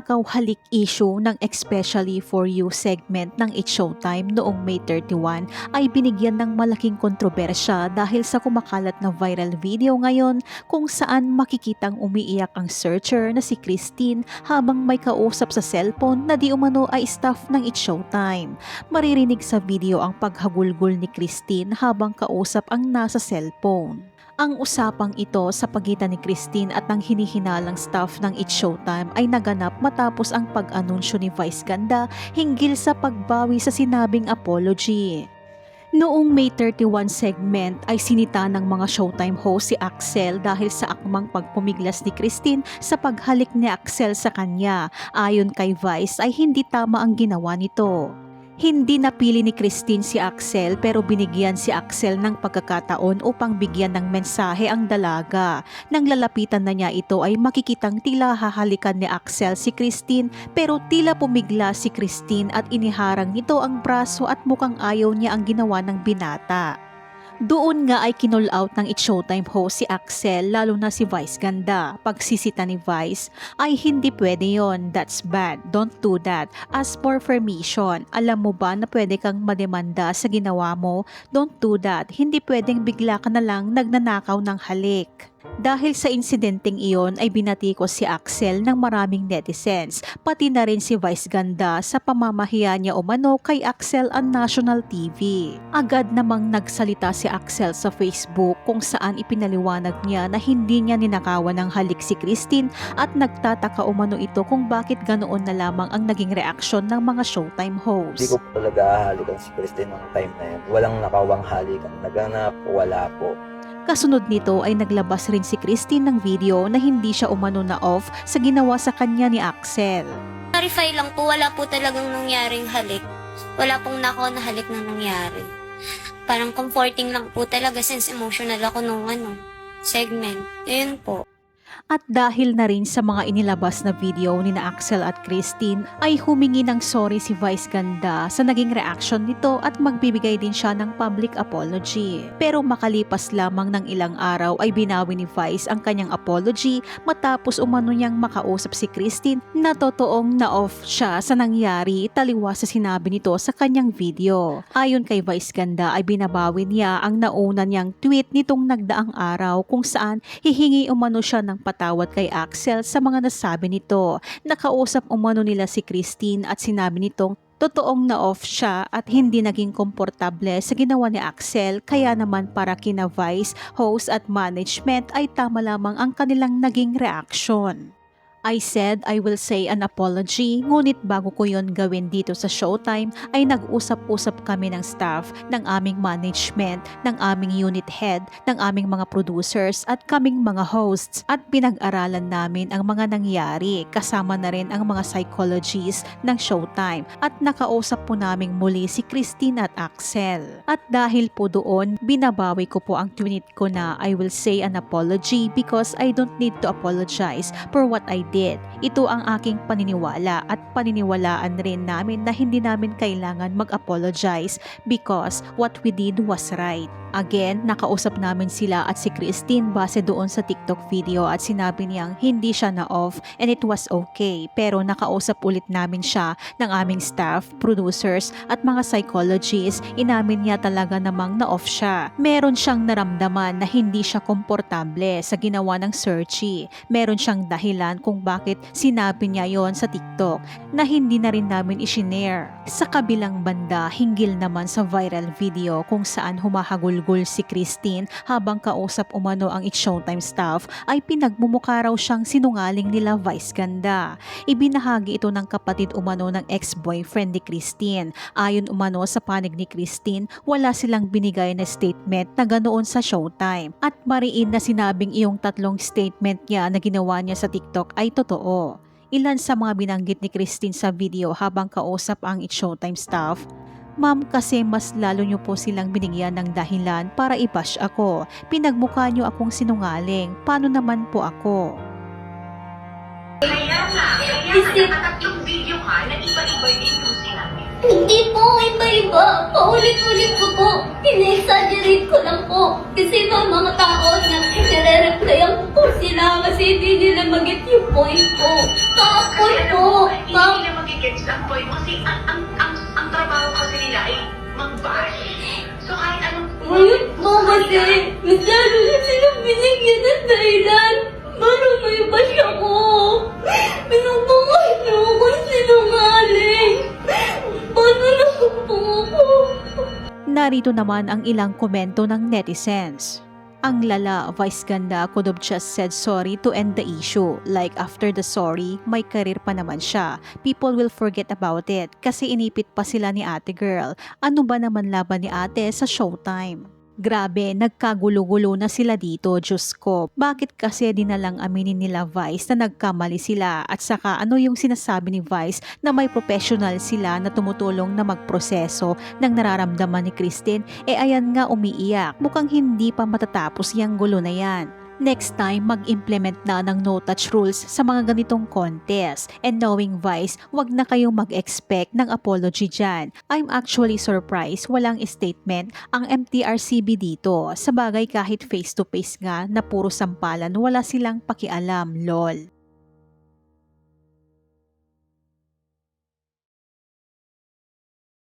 ang nakaw halik issue ng Especially For You segment ng It's Showtime noong May 31 ay binigyan ng malaking kontrobersya dahil sa kumakalat na viral video ngayon kung saan makikitang umiiyak ang searcher na si Christine habang may kausap sa cellphone na di umano ay staff ng It's Showtime. Maririnig sa video ang paghagulgol ni Christine habang kausap ang nasa cellphone. Ang usapang ito sa pagitan ni Christine at ng hinihinalang staff ng It's Showtime ay naganap matapos ang pag-anunsyo ni Vice Ganda hinggil sa pagbawi sa sinabing apology. Noong May 31 segment ay sinita ng mga Showtime host si Axel dahil sa akmang pagpumiglas ni Christine sa paghalik ni Axel sa kanya. Ayon kay Vice ay hindi tama ang ginawa nito. Hindi napili ni Christine si Axel pero binigyan si Axel ng pagkakataon upang bigyan ng mensahe ang dalaga. Nang lalapitan na niya ito ay makikitang tila hahalikan ni Axel si Christine pero tila pumigla si Christine at iniharang nito ang braso at mukhang ayaw niya ang ginawa ng binata. Doon nga ay kinall out ng It's Showtime host si Axel lalo na si Vice Ganda. Pagsisita ni Vice ay hindi pwede yon. That's bad. Don't do that. Ask for permission. Alam mo ba na pwede kang mademanda sa ginawa mo? Don't do that. Hindi pwedeng bigla ka na lang nagnanakaw ng halik. Dahil sa insidenteng iyon ay binatikos si Axel ng maraming netizens, pati na rin si Vice Ganda sa pamamahiya niya umano kay Axel ang National TV. Agad namang nagsalita si Axel sa Facebook kung saan ipinaliwanag niya na hindi niya ninakawan ng halik si Christine at nagtataka umano ito kung bakit ganoon na lamang ang naging reaksyon ng mga Showtime Hindi hosts. ko po talaga hahalikan si Christine ng time na yun. Walang nakawang halikan. Naganap, wala po. Kasunod nito ay naglabas rin si Christine ng video na hindi siya umano na off sa ginawa sa kanya ni Axel. Clarify lang po, wala po talagang nangyaring halik. Wala pong nako na halik na nangyari. Parang comforting lang po talaga since emotional ako nung ano, segment. Yun po. At dahil na rin sa mga inilabas na video ni na Axel at Christine ay humingi ng sorry si Vice Ganda sa naging reaction nito at magbibigay din siya ng public apology. Pero makalipas lamang ng ilang araw ay binawi ni Vice ang kanyang apology matapos umano niyang makausap si Christine na totoong na-off siya sa nangyari taliwa sa sinabi nito sa kanyang video. Ayon kay Vice Ganda ay binabawi niya ang nauna niyang tweet nitong nagdaang araw kung saan hihingi umano siya ng patawad kay Axel sa mga nasabi nito. Nakausap umano nila si Christine at sinabi nitong totoong na-off siya at hindi naging komportable sa ginawa ni Axel kaya naman para kina Vice, host at management ay tama lamang ang kanilang naging reaksyon. I said I will say an apology ngunit bago ko yon gawin dito sa Showtime ay nag-usap-usap kami ng staff ng aming management, ng aming unit head, ng aming mga producers at kaming mga hosts at pinag-aralan namin ang mga nangyari kasama na rin ang mga psychologists ng Showtime at nakausap po naming muli si Christine at Axel. At dahil po doon, binabawi ko po ang tweet ko na I will say an apology because I don't need to apologize for what I did. Ito ang aking paniniwala at paniniwalaan rin namin na hindi namin kailangan mag-apologize because what we did was right. Again, nakausap namin sila at si Christine base doon sa TikTok video at sinabi niyang hindi siya na-off and it was okay. Pero nakausap ulit namin siya ng aming staff, producers at mga psychologists. Inamin niya talaga namang na-off siya. Meron siyang naramdaman na hindi siya komportable sa ginawa ng searchy. Meron siyang dahilan kung bakit sinabi niya yon sa TikTok na hindi na rin namin isinare. Sa kabilang banda, hinggil naman sa viral video kung saan humahagulgol si Christine habang kausap umano ang It's Showtime staff ay pinagmumukha raw siyang sinungaling nila Vice Ganda. Ibinahagi ito ng kapatid umano ng ex-boyfriend ni Christine. Ayon umano sa panig ni Christine, wala silang binigay na statement na ganoon sa Showtime. At mariin na sinabing iyong tatlong statement niya na ginawa niya sa TikTok ay totoo. Ilan sa mga binanggit ni Christine sa video habang kausap ang It's Showtime staff Ma'am, kasi mas lalo niyo po silang binigyan ng dahilan para i-bash ako. Pinagmukha niyo akong sinungaling. Paano naman po ako? Kaya nga, kaya nga, nakatatlong video ka na iba-iba din yung sinabi. Hindi po, iba-iba. Paulit-ulit ko po. Ina-exaggerate ko lang po. Kasi may mga tao na nire-replyan ko po sila kasi hindi nila mag-get yung point ko. Kaapoy po. Hindi nila magigets ang point mo kasi ang, ang, ang, ang trabaho kasi ay mag-bash. So kahit anong... Ngayon po kasi, masyado na silang binigyan ng dahilan. Para may bash ako. Pinubukas niyo ako sinungaling. Paano na po ako? Narito naman ang ilang komento ng netizens. Ang lala, Vice Ganda could have just said sorry to end the issue. Like after the sorry, may career pa naman siya. People will forget about it kasi inipit pa sila ni ate girl. Ano ba naman laban ni ate sa showtime? Grabe, nagkagulo-gulo na sila dito, Diyos ko. Bakit kasi di na lang aminin nila Vice na nagkamali sila at saka ano yung sinasabi ni Vice na may professional sila na tumutulong na magproseso ng nararamdaman ni Christine, eh ayan nga umiiyak. Mukhang hindi pa matatapos yung gulo na yan. Next time, mag-implement na ng no-touch rules sa mga ganitong contest. And knowing Vice, wag na kayong mag-expect ng apology dyan. I'm actually surprised walang statement ang MTRCB dito. Sa bagay kahit face-to-face nga na puro sampalan, wala silang pakialam, lol.